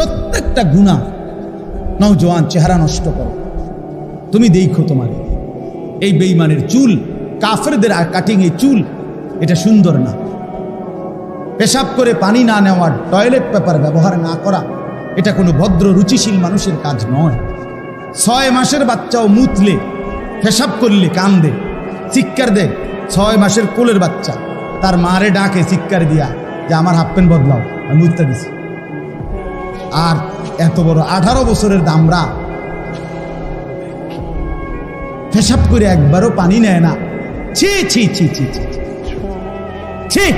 প্রত্যেকটা গুণা নওজোয়ান চেহারা নষ্ট করো। তুমি দেখো তোমার। এই বেইমানের চুল, কাফেরদের কাটিং এই চুল, এটা সুন্দর না। পেশাব করে পানি না নেওয়ার টয়লেট পেপার ব্যবহার না করা, এটা কোনো ভদ্র, রুচিশীল মানুষের কাজ নয়। ছয় মাসের বাচ্চাও মুতলে, পেশাব করলে কান্দে, চিৎকার দে ছয় মাসের কোলের বাচ্চা। তার মারে ডাকে চিৎকার দিয়া, যে আমার হাফ প্যান্ট বদলাও, আমি মুততে দিছি। আর এত বড় আঠারো বছরের দামরা পেশাব করে একবারও পানি নেয় না। ছি ছি ছি ছি ছি ছি।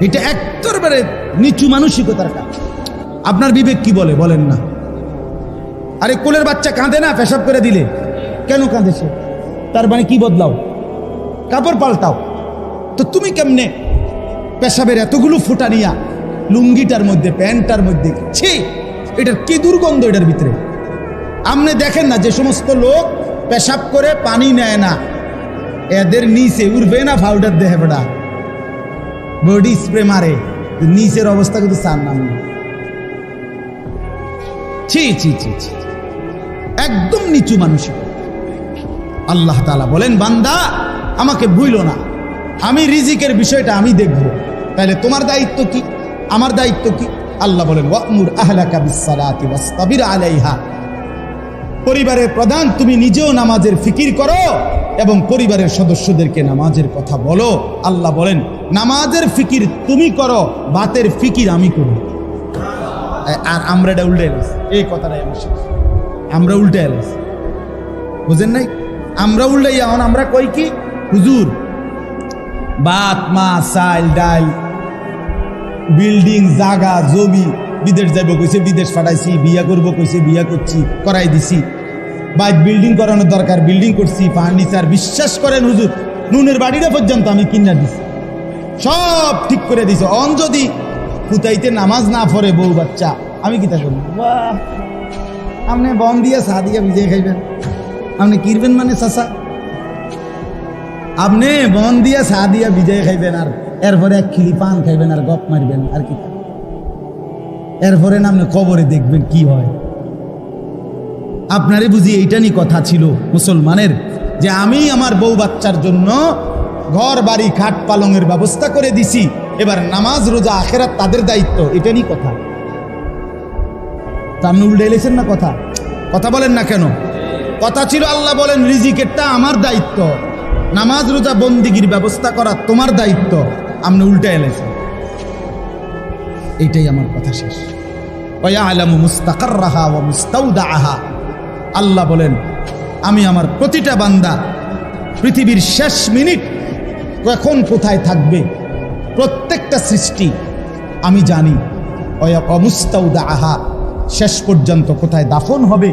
এটা একেবারে নিচু মানসিকতার কাজ। আপনার বিবেক কি বলে? বলেন না। আরে কোলের বাচ্চা কাঁদে না পেশাব করে দিলে? কেন কাঁদে সে তার মানে কি বদলাও? কাপড় পাল্টাও। তো তুমি কেমনে পেশাবের এতগুলো ফুটা নিয়া লুঙ্গিটার মধ্যে, প্যান্টটার মধ্যে, ছি, এটার কি দুর্গন্ধ এটার ভিতরে? আপনি দেখেন না যে সমস্ত লোক পেশাব করে পানি নেয় না। এদের নিচে উঠবে না পাউডার দেহে বেড়া। বডি স্প্রে মারে নিচের অবস্থা কিন্তু নাম না। ছি ছি ছি ছি একদম নিচু মানসিক আল্লাহ তালা বলেন, বান্দা, আমাকে ভুইল না। আমি রিজিকের বিষয়টা আমি দেখব। তাহলে তোমার দায়িত্ব কি? আমার দায়িত্ব কি? আল্লাহ বলেন, ওয়ামুর আহলাকা বিসসালাতি ওয়াসতাবির আলাইহা। পরিবারের প্রধান, তুমি নিজেও নামাজের ফিকির করো এবং পরিবারের সদস্যদেরকে নামাজের কথা বলো। আল্লাহ বলেন, নামাজের ফিকির তুমি করো, বাতের ফিকির আমি করি। আর আমরা এটা উল্টে এই কথাটাই আমি শেষ। আমরা উল্টে এলাম। বুঝেন নাই? আমরা উল্টে এখন আমরা কই কি? হুজুর বাত, মা চাল ডাল বিল্ডিং, জাগা, জমি, বিদেশ যাইব কইছে, বিদেশ পাঠাইছি, বিয়া করব কইছে, বিয়া করছি, করাই দিছি। বাইক বিল্ডিং করানোর দরকার, বিল্ডিং করছি, ফার্নিচার, বিশ্বাস করেন হুজুর, নুনের বাড়িটা পর্যন্ত আমি কিনা দিছি। সব ঠিক করে দিছে। অন যদি ফুতাইতে নামাজ না পড়ে বউ বাচ্চা, আমি কিতা করব বাহ! আপনি বম দিয়ে চা দিয়ে ভিজে খাইবেন। আপনি কিরবেন মানে চাষা আপনি বন দিয়া, চা দিয়া ভিজাই খাইবেন আর এরপরে এক খিলি পান খাইবেন আর গপ মারবেন আর কি। এরপরে না আপনি কবরে দেখবেন কি হয়। আপনারই বুঝি এইটারই কথা ছিল মুসলমানের, যে আমি আমার বউ বাচ্চার জন্য ঘর বাড়ি খাট পালংয়ের ব্যবস্থা করে দিছি, এবার নামাজ, রোজা, আখেরাত তাদের দায়িত্ব এটারই কথা। তা আপনি উল্টে এলেছেন না কথা? কথা বলেন না কেন? কথা ছিল, আল্লাহ বলেন, রিজিকেরটা আমার দায়িত্ব। নামাজ, রোজা, বন্দিগির ব্যবস্থা করা তোমার দায়িত্ব। আপনি উল্টে এলেছেন এইটাই আমার কথা শেষ। ওয়ালামু মুস্তাকার রাহা ও মুস্তাউদা আহা আল্লাহ বলেন, আমি আমার প্রতিটা বান্দা পৃথিবীর শেষ মিনিট কখন কোথায় থাকবে, প্রত্যেকটা সৃষ্টি আমি জানি। অমুস্তাউদা আহা শেষ পর্যন্ত কোথায় দাফন হবে